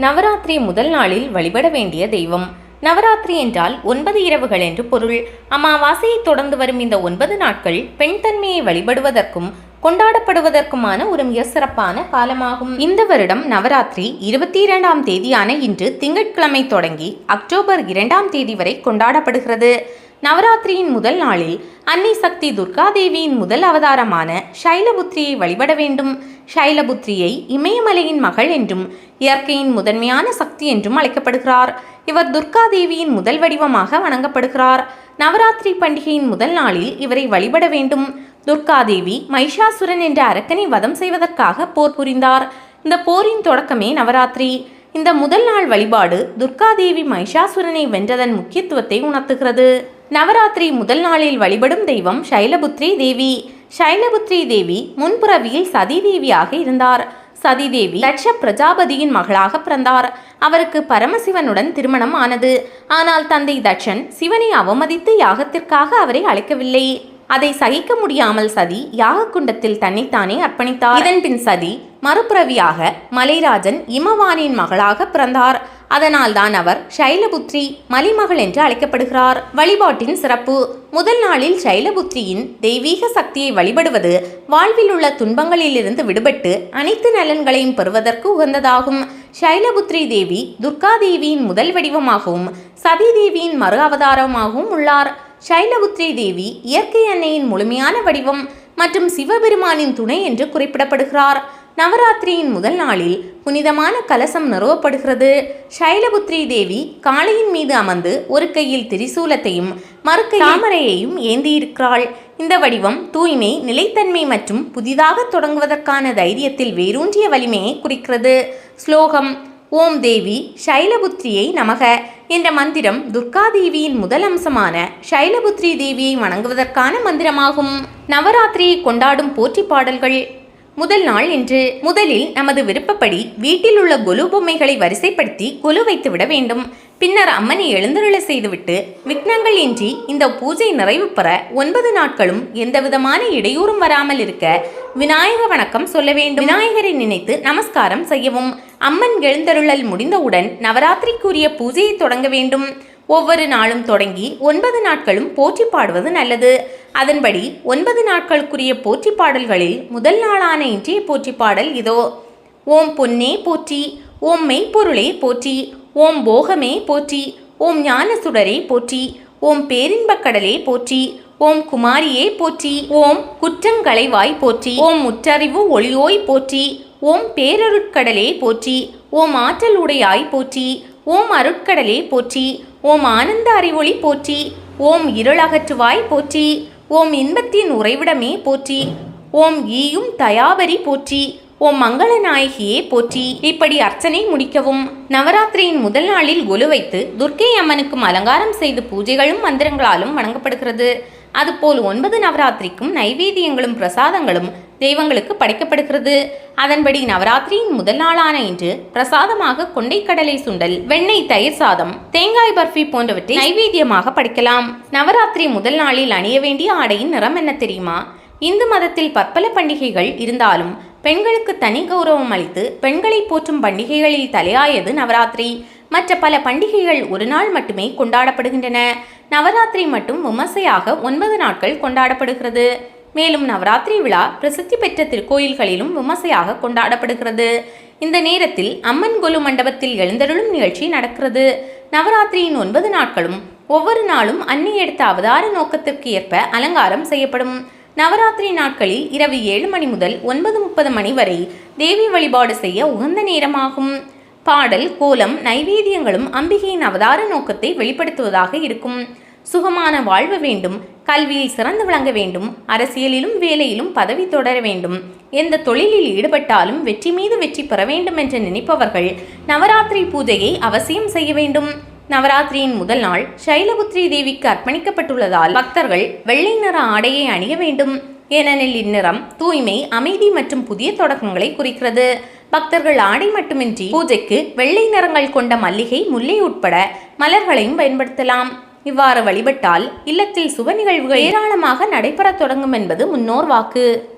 நவராத்திரி முதல் நாளில் வழிபட வேண்டிய தெய்வம். நவராத்திரி என்றால் ஒன்பது இரவுகள் என்று பொருள். அமாவாசையை தொடர்ந்து வரும் இந்த ஒன்பது நாட்கள் பெண் தன்மையை வழிபடுவதற்கும் கொண்டாடப்படுவதற்குமான ஒரு மிக சிறப்பான காலமாகும். இந்த வருடம் நவராத்திரி இருபத்தி இரண்டாம் தேதியான இன்று திங்கட்கிழமை தொடங்கி அக்டோபர் இரண்டாம் தேதி வரை கொண்டாடப்படுகிறது. நவராத்திரியின் முதல் நாளில் அன்னை சக்தி துர்காதேவியின் முதல் அவதாரமான சைலபுத்திரியை வழிபட வேண்டும். ஷைலபுத்திரியை இமயமலையின் மகள் என்றும் இயற்கையின் முதன்மையான சக்தி என்றும் அழைக்கப்படுகிறார். இவர் துர்கா தேவியின் முதல் வடிவமாக வணங்கப்படுகிறார். நவராத்திரி பண்டிகையின் முதல் நாளில் இவரை வழிபட வேண்டும். துர்காதேவி மைஷாசுரன் என்ற அரக்கனை வதம் செய்வதற்காக போர் புரிந்தார். இந்த போரின் தொடக்கமே நவராத்திரி. இந்த முதல் நாள் வழிபாடு துர்காதேவி மைஷாசுரனை வென்றதன் முக்கியத்துவத்தை உணர்த்துகிறது. நவராத்திரி முதல் நாளில் வழிபடும் தெய்வம் சைலபுத்ரி தேவி. சைலபுத்ரி தேவி முன்புறவியில் சதி தேவியாக இருந்தார். சதிதேவி லட்ச பிரஜாபதியின் மகளாக பிறந்தார். அவருக்கு பரமசிவனுடன் திருமணம் ஆனது. ஆனால் தந்தை தட்சன் சிவனை அவமதித்து யாகத்திற்காக அவரை அழைக்கவில்லை. அதை சகிக்க முடியாமல் சதி யாகக்குண்டத்தில் தன்னைத்தானே அர்ப்பணித்தார். இதன் பின் சதி மறுபிறவியாக மலைராஜன் இமவானின் மகளாக பிறந்தார். அதனால்தான் அவர் ஷைலபுத்ரி மலிமகள் என்று அழைக்கப்படுகிறார். வழிபாட்டின் சிறப்பு. முதல் நாளில் ஷைலபுத்ரியின் தெய்வீக சக்தியை வழிபடுவது வாழ்வில் உள்ள துன்பங்களிலிருந்து விடுபட்டு அனைத்து நலன்களையும் பெறுவதற்கு உகந்ததாகும். ஷைலபுத்ரி தேவி துர்கா தேவியின் முதல் வடிவமாகவும் சதி தேவியின் மறு அவதாரமாகவும் உள்ளார். சைலபுத்ரி தேவி இயற்கை அன்னையின் முழுமையான வடிவம் மற்றும் சிவபெருமானின் துணை என்று குறிப்பிடப்படுகிறார். நவராத்திரியின் முதல் நாளில் புனிதமான கலசம் நிறுவப்படுகிறது. சைலபுத்ரி தேவி காளையின் மீது அமர்ந்து ஒரு கையில் திரிசூலத்தையும் மறுக்கை தாமரையையும் ஏந்தியிருக்கிறாள். இந்த வடிவம் தூய்மை நிலைத்தன்மை மற்றும் புதிதாக தொடங்குவதற்கான தைரியத்தில் வேரூன்றிய வலிமையை குறிக்கிறது. ஸ்லோகம் ஓம் தேவி சைலபுத்ரியை நமக. என்ற மந்திரம் துர்காதேவியின் முதல் அம்சமான ஷைலபுத்ரி தேவியை வணங்குவதற்கான மந்திரமாகும். நவராத்திரியை கொண்டாடும் போற்றி பாடல்கள். முதல் நாள் என்று முதலில் நமது விருப்பப்படி வீட்டில் உள்ள கொலு பொம்மைகளை வரிசைப்படுத்தி கொலு வைத்து விட வேண்டும். பின்னர் அம்மனை எழுந்தருளை செய்துவிட்டு விக்னங்கள் இன்றி இந்த பூஜை நிறைவு பெற ஒன்பது நாட்களும் எந்தவிதமான இடையூறும் வராமல் இருக்க விநாயக வணக்கம் சொல்ல வேண்டும். விநாயகரை நினைத்து நமஸ்காரம் செய்யவும். அம்மன் எழுந்தருளல் முடிந்தவுடன் நவராத்திரிக்குரிய பூஜையை தொடங்க வேண்டும். ஒவ்வொரு நாளும் தொடங்கி ஒன்பது நாட்களும் போற்றி பாடுவது நல்லது. அதன்படி ஒன்பது நாட்களுக்குரிய போற்றி பாடல்களில் முதல் நாளான இன்றைய போற்றி பாடல் இதோ. ஓம் பொன்னே போற்றி. ஓம் மெய்ப்பொருளே போற்றி ஓம் போகமே போற்றி ஓம் ஞான சுடரே போற்றி ஓம் பேரின்பக் கடலே போற்றி ஓம் குமாரியே போற்றி ஓம் குற்றங்களைவாய் போற்றி ஓம் முற்றறிவு ஒளியோய் போற்றி ஓம் பேரருட்கடலே போற்றி ஓம் ஆற்றல் உடையாய் போற்றி ஓம் அருட்கடலே போற்றி ஓம் ஆனந்த அறிவொளி போற்றி ஓம் இருளகற்றுவாய் போற்றி ஓம் இன்பத்தின் உறைவிடமே போற்றி ஓம் ஈயும் தயாபரி போற்றி ஓம் மங்களநாயகியே போற்றி இப்படி அர்ச்சனை முடிக்கவும். நவராத்திரியின் முதல் நாளில் ஒலு வைத்து துர்க்கை அம்மனுக்கும் அலங்காரம் செய்து பூஜைகளும் மந்திரங்களாலும் வணங்கப்படுகிறது. அதுபோல் ஒன்பது நவராத்திரிக்கும் நைவேத்தியங்களும் பிரசாதங்களும் தெய்வங்களுக்கு படைக்கப்படுகிறது. அதன்படி நவராத்திரியின் முதல் நாளான இன்று பிரசாதமாக கொண்டைக்கடலை சுண்டல் வெண்ணெய் தயிர் சாதம் தேங்காய் பர்ஃபி போன்றவற்றை நைவேத்தியமாக படைக்கலாம். நவராத்திரி முதல் நாளில் அணிய வேண்டிய ஆடையின் நிறம் என்ன தெரியுமா? இந்து மதத்தில் பற்பல பண்டிகைகள் இருந்தாலும் பெண்களுக்கு தனி கௌரவம் அளித்து பெண்களை போற்றும் பண்டிகைகளில் தலையாயது நவராத்திரி. மற்ற பல பண்டிகைகள் ஒரு நாள் மட்டுமே கொண்டாடப்படுகின்றன. நவராத்திரி மட்டும் விமர்சையாக ஒன்பது நாட்கள் கொண்டாடப்படுகிறது. மேலும் நவராத்திரி விழா பிரசித்தி பெற்ற திருக்கோயில்களிலும் விமர்சையாக கொண்டாடப்படுகிறது. இந்த நேரத்தில் அம்மன் கொலு மண்டபத்தில் எழுந்தருளும் நிகழ்ச்சி நடக்கிறது. நவராத்திரியின் ஒன்பது நாட்களும் ஒவ்வொரு நாளும் அன்னி எடுத்த அவதார நோக்கத்திற்கு ஏற்ப அலங்காரம் செய்யப்படும். நவராத்திரி நாட்களில் இரவு ஏழு மணி முதல் ஒன்பது முப்பது மணி வரை தேவி வழிபாடு செய்ய உகந்த நேரமாகும். பாடல் கோலம் நைவேத்தியங்களும் அம்பிகையின் அவதார நோக்கத்தை வெளிப்படுத்துவதாக இருக்கும். சுகமான வாழ்வு வேண்டும். கல்வியில் சிறந்து விளங்க வேண்டும். அரசியலிலும் வேலையிலும் பதவி தொடர வேண்டும். எந்த தொழிலில் ஈடுபட்டாலும் வெற்றி மீது வெற்றி பெற வேண்டும் என்று நினைப்பவர்கள் நவராத்திரி பூஜையை அவசியம் செய்ய வேண்டும். நவராத்திரியின் முதல் நாள் சைலபுத்ரி தேவிக்கு அர்ப்பணிக்கப்பட்டுள்ளதால் பக்தர்கள் வெள்ளை நிற ஆடையை அணிய வேண்டும். ஏனெனில் இந்நிறம் தூய்மை அமைதி மற்றும் புதிய தொடக்கங்களை குறிக்கிறது. பக்தர்கள் ஆடை மட்டுமின்றி பூஜைக்கு வெள்ளை நிறங்கள் கொண்ட மல்லிகை முல்லை உட்பட மலர்களையும் பயன்படுத்தலாம். இவ்வாறு வழிபட்டால் இல்லத்தில் சுப நிகழ்வுகள் ஏராளமாக நடைபெறத் தொடங்கும் என்பது முன்னோர் வாக்கு.